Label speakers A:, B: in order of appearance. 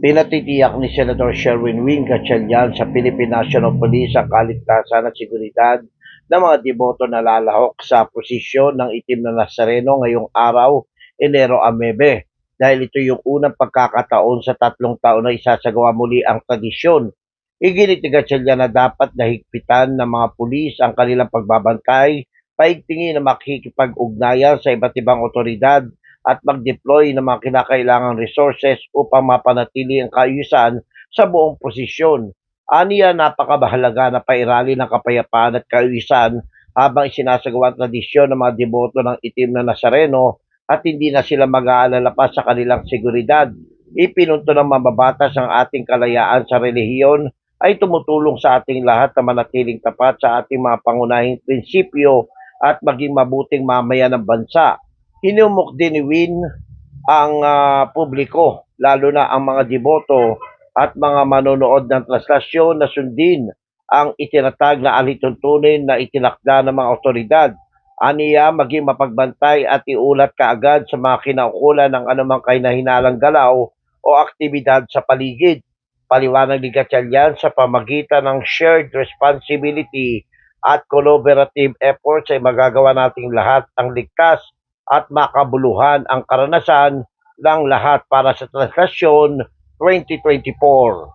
A: Pinatitiyak ni Senator Sherwin Wing Gatchalian sa Philippine National Police ang kaligtasan at seguridad ng mga deboto na lalahok sa posisyon ng itim na Nazareno ngayong araw, Enero 9. Dahil ito yung unang pagkakataon sa tatlong taon na isasagawa muli ang tradisyon. Iginit ni Gatchalian na dapat nahigpitan ng mga pulis ang kanilang pagbabantay, paigtingin na makikipag-ugnayan sa iba't ibang otoridad at mag-deploy ng mga kinakailangang resources upang mapanatili ang kaayusan sa buong posisyon. Aniya napakabahalaga na pairali ng kapayapaan at kaayusan habang isinasagawa ang tradisyon ng mga deboto ng itim na Nazareno at hindi na sila mag-aalala pa sa kanilang seguridad. Ipinunto ng mababatas ang ating kalayaan sa relihiyon ay tumutulong sa ating lahat na manatiling tapat sa ating mga pangunahing prinsipyo at maging mabuting mamaya ng bansa hinumok din ni Win ang ah, publiko, lalo na ang mga deboto at mga manonood ng translasyon na sundin ang itinatag na alituntunin na itinakda ng mga otoridad. Aniya maging mapagbantay at iulat kaagad sa mga kinaukulan ng anumang kahinahinalang galaw o aktibidad sa paligid. Paliwanag ni Gatchalian sa pamagitan ng shared responsibility at collaborative efforts ay magagawa nating lahat ang ligtas at makabuluhan ang karanasan ng lahat para sa translasyon 2024.